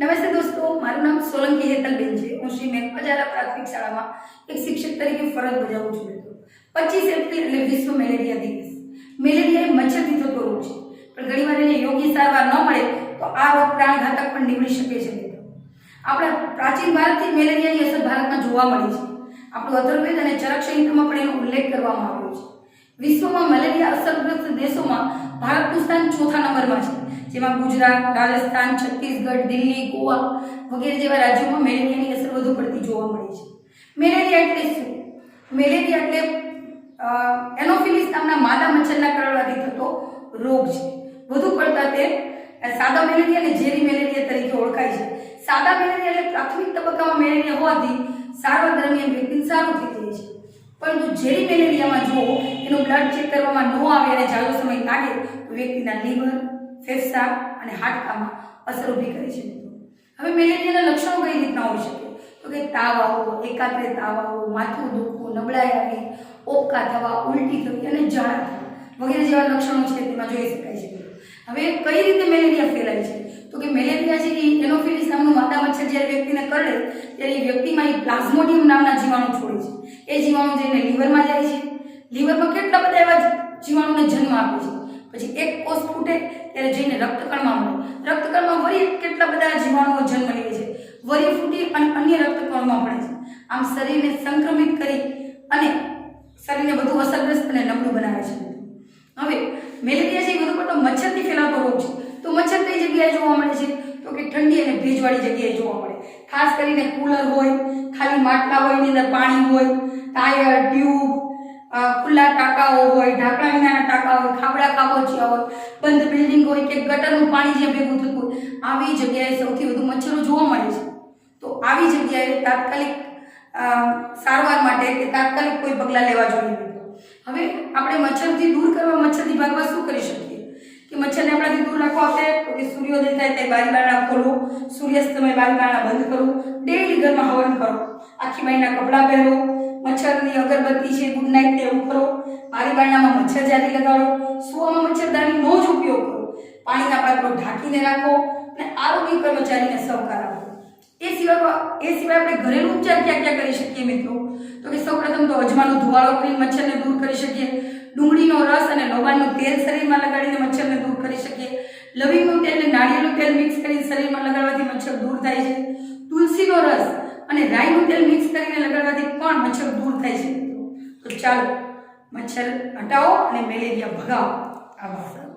નમસ્તે દોસ્તો, મારું નામ સોલંકી હેતલબેન છે. હું શ્રી મેઘપજારા પ્રાથમિક શાળામાં એક શિક્ષક તરીકે ફરજ બજાવું છું મિત્રો. પચીસ એપ્રિલ એટલે વિશ્વ મેલેરિયા દિવસ. મેલેરિયા એ મચ્છરથી થતો રોગ છે. પણ ઘણીવાર એને યોગ્ય સારવાર ન મળે તો આ રોગ પ્રાણઘાતક પણ નીવડી શકે છે આપણા પ્રાચીન ભારતથી મેલેરિયાની અસર ભારતમાં જોવા મળી છે. આપણું અધર્વેદ અને ચરક સંહિતામાં પણ એનો ઉલ્લેખ કરવામાં આવ્યો છે. વિશ્વમાં મેલેરિયા અસરગ્રસ્ત દેશોમાં ભારતનું સ્થાન ચોથા નંબરમાં છે. જેમાં ગુજરાત, રાજસ્થાન, છત્તીસગઢ, દિલ્હી, ગોવા વગેરે જેવા રાજ્યોમાં મેલેરિયાની અસર વધુ પડતી જોવા મળે છે. મેલેરિયા એટલે શું? મેલેરિયા એટલે એનોફિલિસ નામના માદા મચ્છરના કરડવાથી થતો રોગ છે. વધુ પડતા તે સાદા મેલેરિયા અને ઝેરી મેલેરિયા તરીકે ઓળખાય છે. સાદા મેલેરિયા એટલે પ્રાથમિક તબક્કામાં મેલેરિયા હોવાથી સારવાર દરમિયાન વ્યક્તિને સારું થઈ જાય છે. પરંતુ ઝેરી મેલેરિયામાં જો એનું બ્લડ ચેક કરવામાં ન આવે અને જાજો સમય લાગે, તો વ્યક્તિના લીવર ફેફસા અને હાડકામાં અસર ઊભી કરી છે હવે મેલેરિયાના લક્ષણો કઈ રીતના હોઈ શકે? તો કે તાવ આવવો, એકાગ્રે તાવ આવવો, માથું દુખવું, નબળાઈ આવી ઓપકા થવા, ઉલટી થવી અને ઝાડા થવા વગેરે જેવા લક્ષણો છે તેમાં જોઈ શકાય છે હવે કઈ રીતે મેલેરિયા ફેલાય છે? તો કે મેલેરિયા છે એ એનોફિલિસ નામનું માદા મચ્છર જ્યારે વ્યક્તિને કરડે, ત્યારે એ વ્યક્તિમાં એ પ્લાઝ્મોડિયમ નામના જીવાણુ છોડે છે. એ જીવાણુ જઈને લીવરમાં જાય છે. લીવરમાં કેટલા બધા એવા જીવાણુને જન્મ આપે છે? પછી એક કોષ ફૂટે ત્યારે જઈને રક્તકણમાં મળે. રક્તકણમાં વળી કેટલા બધા જીવાણુઓ જન્મ લે છે? વળી ફૂટી અને અન્ય રક્તકણમાં મળે છે. આમ શરીરને સંક્રમિત કરી અને શરીરને વધુ અસરગ્રસ્ત અને નબળું બનાવે છે. હવે, મેલેરિયા છે એ વધુ પડતો મચ્છરથી ફેલાતો રોગ છે. તો મચ્છર કઈ જગ્યાએ જોવા મળે છે? તો કે ઠંડી અને ભેજવાળી જગ્યાએ જોવા મળે. ખાસ કરીને કુલર હોય, ખાલી માટલા હોય એની અંદર પાણી હોય, ટાયર, ટ્યુબ ખુલ્લા ટાંકાઓ હોય, ઢાંકણા વિનાના ટાંકા હોય, ખાબડા ખાબોચિયા હોય, બંધ બિલ્ડિંગ હોય કે ગટરનું પાણી જે ભેગું થતું આવી જગ્યાએ સૌથી વધુ મચ્છરો જોવા મળે છે. તો આવી જગ્યાએ તાત્કાલિક સારવાર માટે કે તાત્કાલિક કોઈ પગલાં લેવા જોઈએ. હવે આપણે મચ્છરથી દૂર કરવા, મચ્છરથી ભાગવા શું કરી શકીએ? કે મચ્છરને આપણાથી દૂર રાખવા આપણે તો કે સૂર્યોદય થાય ત્યારે બારી બારણા ખોલો, સૂર્યાસ્ત સમયે બારી બારણા બંધ કરો ડેઈલી ઘરમાં હવન કરો. આખી મહિના કપડાં પહેરો મચ્છરની અગરબત્તી છે ગુડ નાઇટ એવું કરો. બારી બારણામાં મચ્છરજારી લગાડો. સુવામાં મચ્છરદાનીનો જ ઉપયોગ કરો. પાણીના પાત્રો ઢાંકીને રાખો અને આરોગ્ય કર્મચારીને સહકાર આપો. એ સિવાય એ સિવાય આપણે ઘરેલું ઉપચાર ક્યાં ક્યાં કરી શકીએ મિત્રો? તો કે સૌપ્રથમ તો અજમાનો ધુવાળો કરીને મચ્છરને દૂર કરી શકીએ. ડુંગળીનો રસ અને લોબાનનું તેલ શરીરમાં લગાડીને મચ્છરને દૂર કરી શકીએ. લવિંગનું તેલ અને નાળિયેરનું તેલ મિક્સ કરીને શરીરમાં લગાડવાથી મચ્છર દૂર થાય છે. તુલસીનો રસ અને રાઈનું તેલ મિક્સ કરીને લગાડવાથી પણ મચ્છર દૂર થાય છે. તો ચાલો, મચ્છર હટાવો અને મેલેરિયા ભગાવો. આભાર.